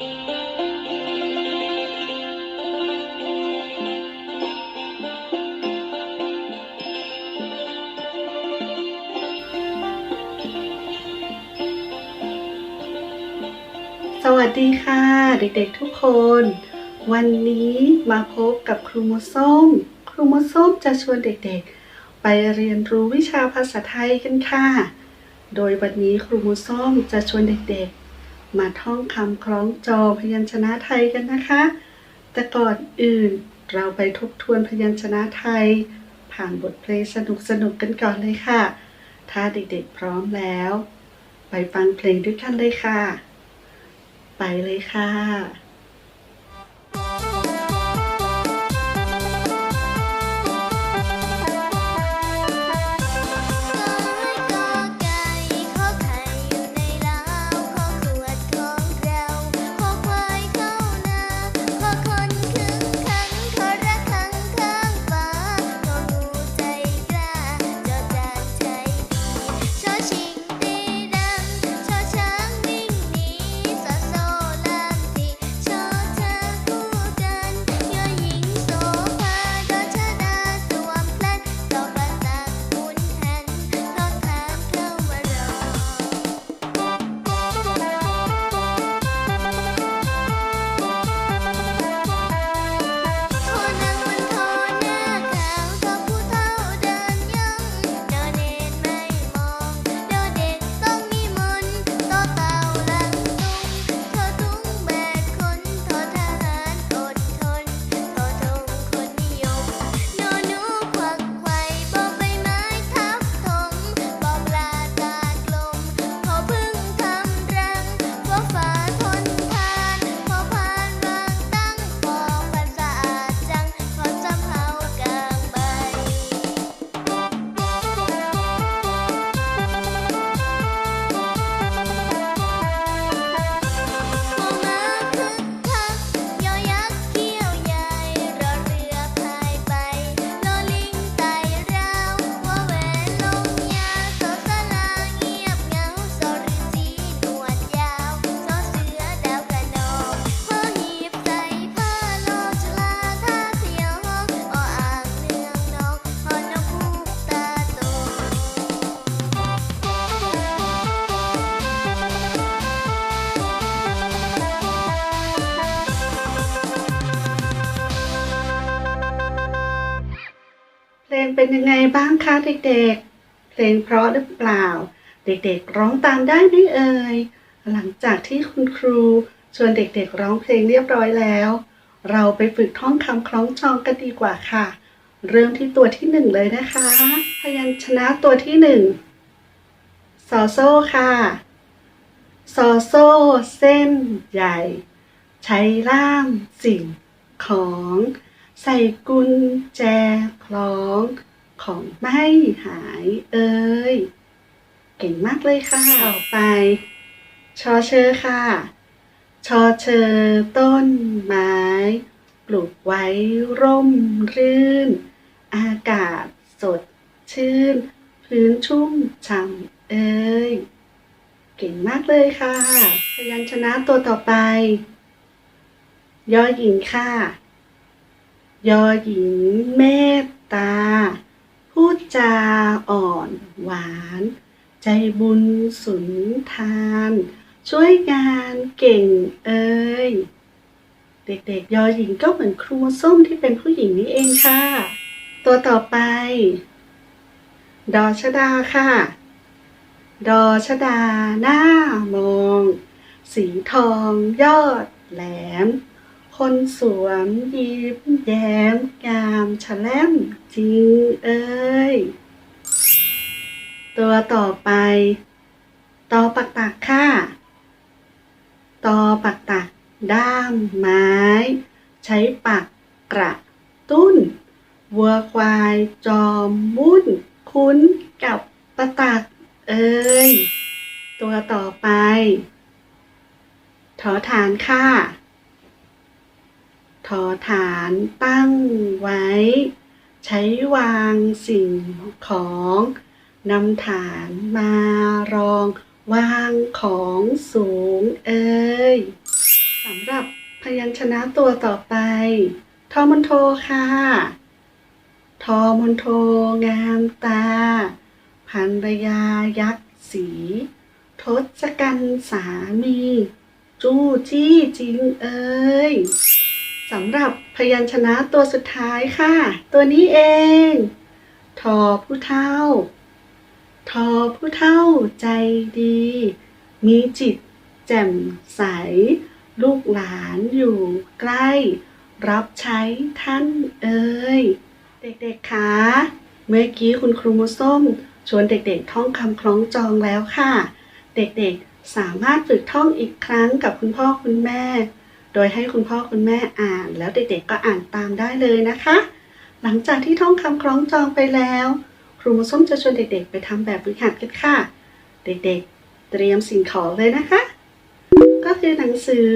สวัสดีค่ะ เด็กๆทุกคน วันนี้มาพบกับครูมดส้ม ครูมดส้มจะชวนเด็กๆ ไปเรียนรู้วิชาภาษาไทยกันค่ะ โดยวันนี้ครูมดส้มจะชวนเด็กๆ มาท่องคำคล้องจอพยัญชนะไทยกันนะคะ แต่ก่อนอื่นเราไปทบทวนพยัญชนะไทย ผ่านบทเพลงสนุกๆกันก่อนเลยค่ะ ถ้าเด็กๆพร้อมแล้ว ไปฟังเพลงด้วยกันเลยค่ะ ไปเลยค่ะ ง เพลงเป็นยังไงบ้างคะเด็กๆ เพลงเพราะหรือเปล่า เด็กๆ ร้องตามได้ไหมเอ่ย หลังจากที่คุณครูชวนเด็กๆ ร้องเพลงเรียบร้อยแล้ว เราไปฝึกท่องคำคล้องจองกันดีกว่าค่ะ เริ่มที่ตัวที่หนึ่งเลยนะคะ พยัญชนะตัวที่หนึ่งซอโซ่ค่ะซอโซ่เส้นใหญ่ ใช้ล่ามสิ่งของ ใส่กุญแจคล้องของไม่หายเอ่ยเก่งมากเลยค่ะ ต่อไป ชอเชอค่ะ ชอเชอต้นไม้ ปลูกไว้ร่มรื่น อากาศสดชื่น พื้นชุ่มฉ่ำเอ่ยเก่งมากเลยค่ะ พยัญชนะตัวต่อไป ยอหญิงค่ะ ยอหญิงเมตตา พูดจาอ่อนหวาน ใจบุญสุนทาน ช่วยงานเก่งเอ่ยเด็กๆ ยอหญิงก็เหมือนครูส้มที่เป็นผู้หญิงนี่เองค่ะ ตัวต่อไป ดอชดาค่ะ ดอชดาหน้ามอง สีทองยอดแหลม คนสวมยิ้มแย้มงามฉแลมจริงเอ้ย ตัวต่อไปตอปักตักค่ะตอปักตัก ด้ามไม้ ใช้ปักกระตุ้น วัวควายจอมวุ่น คุ้นกับปะตัก เอ้ย ตัวต่อไป ถอฐานค่ะ ทอฐานตั้งไว้ ใช้วางสิ่งของนำฐานมารองวางของสูงเอ่ยสำหรับพยัญชนะตัวต่อไป ทอมันโทค่ะ ทอมันโทงามตา พันรยายักษ์สี ทศกัณฐ์สามี จู้จี้จริงเอ้ย สำหรับพยัญชนะตัวสุดท้ายค่ะ ตัวนี้เอง ทอผู้เท่า ทอผู้เท่าใจดี มีจิตแจ่มใส ลูกหลานอยู่ใกล้ รับใช้ท่านเอ่ยเด็กๆคะเมื่อกี้คุณครูมุส้ม ชวนเด็กๆท่องคำคล้องจองแล้วค่ะ เด็กๆสามารถฝึกท่องอีกครั้งกับคุณพ่อคุณแม่ โดยให้คุณพ่อคุณแม่อ่านแล้วเด็กๆก็อ่านตามได้เลยนะคะ หลังจากที่ท่องคำคล้องจองไปแล้ว ครูมส้มจะชวนเด็กๆ ไปทำแบบฝึกหัดกันค่ะ เด็กๆ เตรียมสิ่งของเลยนะคะ ก็คือหนังสือ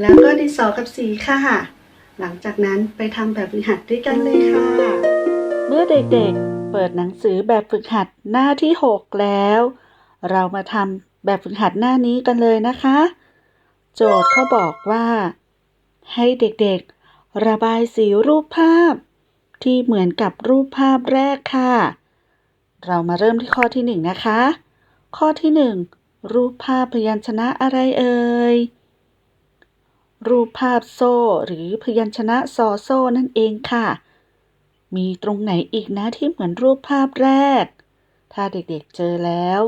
แล้วก็ดินสอกับสีค่ะ หลังจากนั้นไปทำแบบฝึกหัดด้วยกันเลยค่ะ เมื่อเด็กๆ เปิดหนังสือแบบฝึกหัดหน้าที่ 6 แล้ว เรามาทำแบบฝึกหัดหน้านี้กันเลยนะคะ โจทย์เขาบอกว่า ให้เด็กๆ ระบายสีรูปภาพ ที่เหมือนกับรูปภาพแรกค่ะ เรามาเริ่มที่ข้อที่1นะคะ ข้อที่1รูปภาพพยัญชนะอะไรเอ่ย รูปภาพโซ่หรือพยัญชนะซอโซ่นั่นเองค่ะ มีตรงไหนอีกนะที่เหมือนรูปภาพแรก ถ้าเด็กๆเจอแล้ว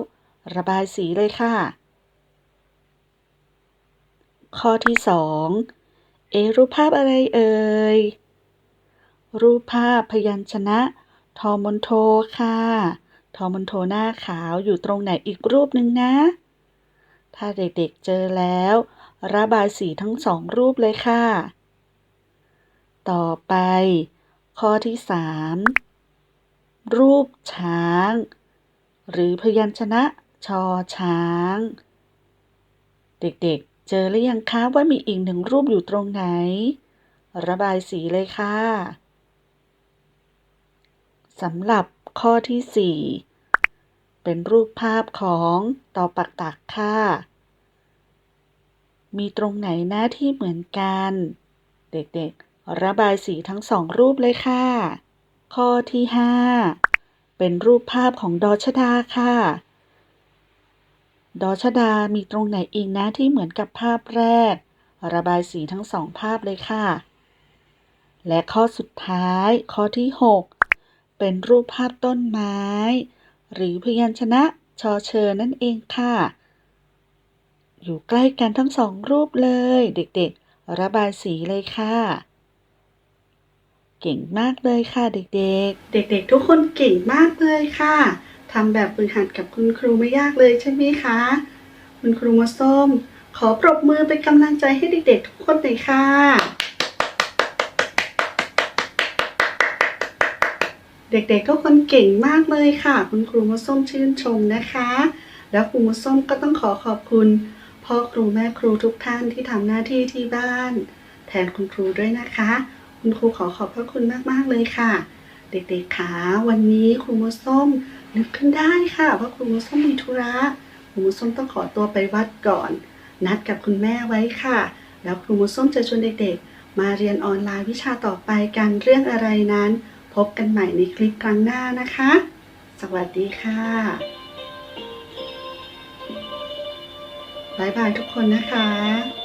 ระบายสีเลยค่ะ ข้อที่2เอรูปภาพอะไรเอ่ย รูปภาพพยัญชนะ ทอมอนโทค่ะ ทอมอนโทหน้าขาวอยู่ตรงไหนอีกรูปหนึ่งนะ ถ้าเด็กๆเจอแล้ว ระบายสีทั้งสองรูปเลยค่ะ ต่อไป ข้อที่3รูปช้าง หรือพยัญชนะชอช้าง เด็กๆ เจอหรือยังคะว่ามีอีกหนึ่งรูปอยู่ตรงไหน ระบายสีเลยค่ะสำหรับข้อที่ 4 เป็นรูปภาพของต่อปักตักค่ะ มีตรงไหนหน้าที่เหมือนกัน เด็กๆ ระบายสีทั้งสองรูปเลยค่ะ ข้อที่ 5 เป็นรูปภาพของดอชดาค่ะ ดอชดามีตรงไหนอีกนะที่เหมือนกับภาพแรก ระบายสีทั้งสองภาพเลยค่ะ และข้อสุดท้าย ข้อที่ 6 เป็นรูปภาพต้นไม้ หรือพยัญชนะชอเชอนั่นเองค่ะ อยู่ใกล้กันทั้งสองรูปเลย เด็กๆ ระบายสีเลยค่ะ เก่งมากเลยค่ะเด็กๆ เด็กๆ ทุกคนเก่งมากเลยค่ะ ทำแบบฝึกหัดกับคุณครูไม่ยากเลยใช่ไหมคะ คุณครูมาส้ม ขอปรบมือเป็นกำลังใจให้เด็กๆทุกคนหน่อยค่ะเด็กๆทุกคนเก่งมากเลยค่ะ คุณครูมาส้มชื่นชมนะคะ แล้วครูมาส้มก็ต้องขอขอบคุณ พ่อครูแม่ครูทุกท่านที่ทำหน้าที่ที่บ้าน แทนคุณครูด้วยนะคะ คุณครูขอขอบพระคุณมากๆเลยค่ะ เด็กๆขาวันนี้ครูมาส้ม นึกขึ้นได้ค่ะว่าครูมาส้มมีธุระครูมาส้มต้องขอตัวไปวัดก่อน นัดกับคุณแม่ไว้ค่ะ แล้วครูมาส้มจะชวนเด็กๆ มาเรียนออนไลน์วิชาต่อไปกันเรื่องอะไรนั้น พบกันใหม่ในคลิปครั้งหน้านะคะ สวัสดีค่ะบ๊ายบายทุกคนนะคะ